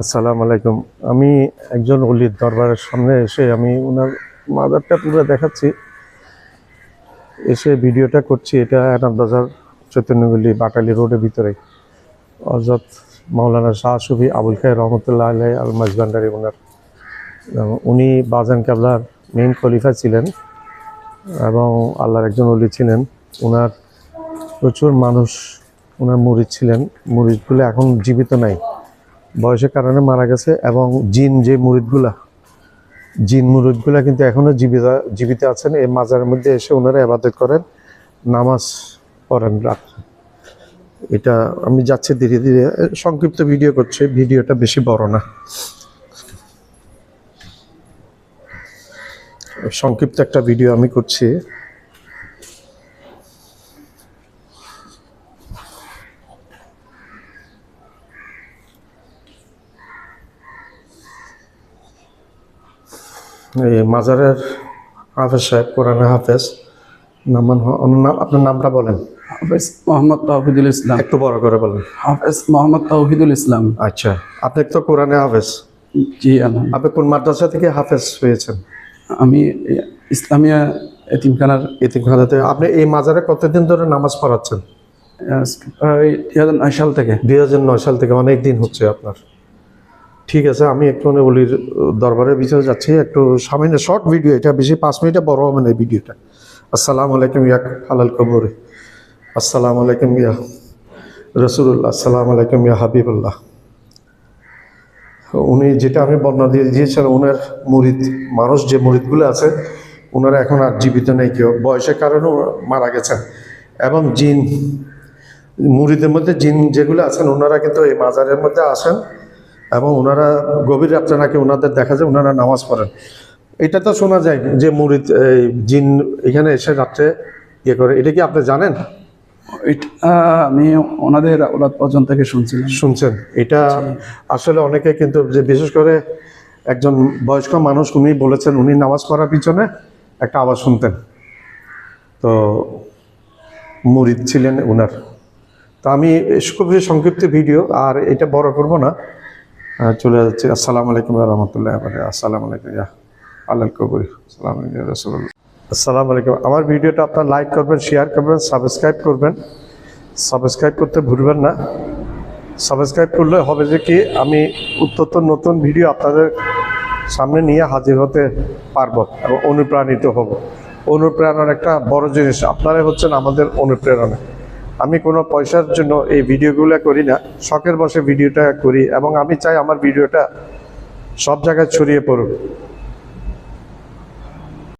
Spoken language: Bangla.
আসসালামু আলাইকুম। আমি একজন অলির দরবারের সামনে এসে আমি ওনার মাদারটা পুরো দেখাচ্ছি। এসে ভিডিওটা করছি, এটা এনাম বাজার চৈতন্যগুলি বাটালি রোডের ভিতরে। অজত মাওলানা শাহ সুফি আবুল খাই রহমতুল্লাহ আলাই আল মাজবান্ডারি ওনার উনি বাজান কাবলার মেইন খলিফা ছিলেন এবং আল্লাহর একজন অলি ছিলেন। ওনার প্রচুর মানুষ ওনার মুরিদ ছিলেন। মুরিদগুলো এখন জীবিত নাই। বয়সের কারণে মারা গেছে এবং জিন যে মুরিদগুলা, জিন মুরিদগুলা কিন্তু এখনও জীবিত জীবিত আছেন। এই মাজারের মধ্যে এসে ওনারা আবাদত করেন, নামাজ পড়েন রাত্রে এটা আমি যাচ্ছি ধীরে ধীরে, সংক্ষিপ্ত ভিডিও করছে, ভিডিওটা বেশি বড় না। সংক্ষিপ্ত একটা ভিডিও আমি করছি। এই মাজারের হাফেজ সাহেব কোরআনে হাফেজ। নামান নাম আপনার নামটা বলেন। হাফেজ মোহাম্মদ তাওহিদুল ইসলাম। একটু বড় করে বলেন। হাফেজ মোহাম্মদ তাওহিদুল ইসলাম। আচ্ছা আপনি তো কোরআনে হাফেজ। জি আপনি কোন মাদ্রাসা থেকে হাফেজ হয়েছেন আমি ইসলামিয়া এতিমখানার আপনি এই মাজারে কতদিন ধরে নামাজ পড়াচ্ছেন? দুই হাজার নয় সাল থেকে। দুই হাজার নয় সাল থেকে অনেক দিন হচ্ছে আপনার। ঠিক আছে, আমি একটু মানে বলির দরবারের ভিতরে যাচ্ছি, একটু সামান্য শর্ট ভিডিও এটা বেশি পাঁচ মিনিটে বড় হবে না ভিডিওটা আসসালামু আলাইকুম ইয়া হালাল কবরে। আসসালামু আলাইকুম ইয়া রসুল্লাহ আসসালামু আলাইকুম ইয়া হাবিবুল্লাহ। উনি যেটা আমি বর্ণনা দিয়ে দিয়েছিলাম ওনার মুরিদ, মানুষ যে মুরিদগুলো আছে ওনারা এখন আর জীবিত নেই কেউ। বয়সের কারণে মারা গেছেন। এবং জিন, মুরিদের মধ্যে জিন যেগুলো আছেন ওনারা কিন্তু এই মাজারের মধ্যে আসেন। এবং ওনারা গভীর রাত্রে নাকি ওনাদের দেখা যায় ওনারা নামাজ পড়েন। এটা তো শোনা যায় যে মুরিদ এই জিন এখানে এসে রাত্রে ইয়ে করে। এটা কি আপনি জানেন? আমি ওনাদের ওলাদ পর্যন্ত থেকে শুনছিলাম। শুনছেন? এটা আসলে অনেকে কিন্তু যে বিশেষ করে একজন বয়স্ক মানুষ উনি বলেছেন উনি নামাজ পড়ার পিছনে একটা আওয়াজ শুনতেন। তো মুরিদ ছিলেন উনার। তো আমি খুবই সংক্ষিপ্ত ভিডিও আর এটা বড় করব না। চলে যাচ্ছে। আসসালামু আলাইকুম রহমতুল্লাহ আসসালামু আলাইকুম। ইয়া আল্লাহ কবুর। আসসালামু আলাইকুম আসসালামু আলাইকুম। আমার ভিডিওটা আপনার লাইক করবেন শেয়ার করবেন সাবস্ক্রাইব করবেন। সাবস্ক্রাইব করতে ভুলবেন না। সাবস্ক্রাইব করলে হবে যে কি, আমি উত্তর নতুন ভিডিও আপনাদের সামনে নিয়ে হাজির হতে পারব এবং অনুপ্রাণিত হব। অনুপ্রেরণার একটা বড় জিনিস, আপনারাই হচ্ছেন আমাদের অনুপ্রেরণা। আমি কোনো পয়সার জন্য এই ভিডিওগুলো করি না। শখের বসে ভিডিওটা করি এবং আমি চাই আমার ভিডিওটা সব জায়গায় ছড়িয়ে পড়ুক।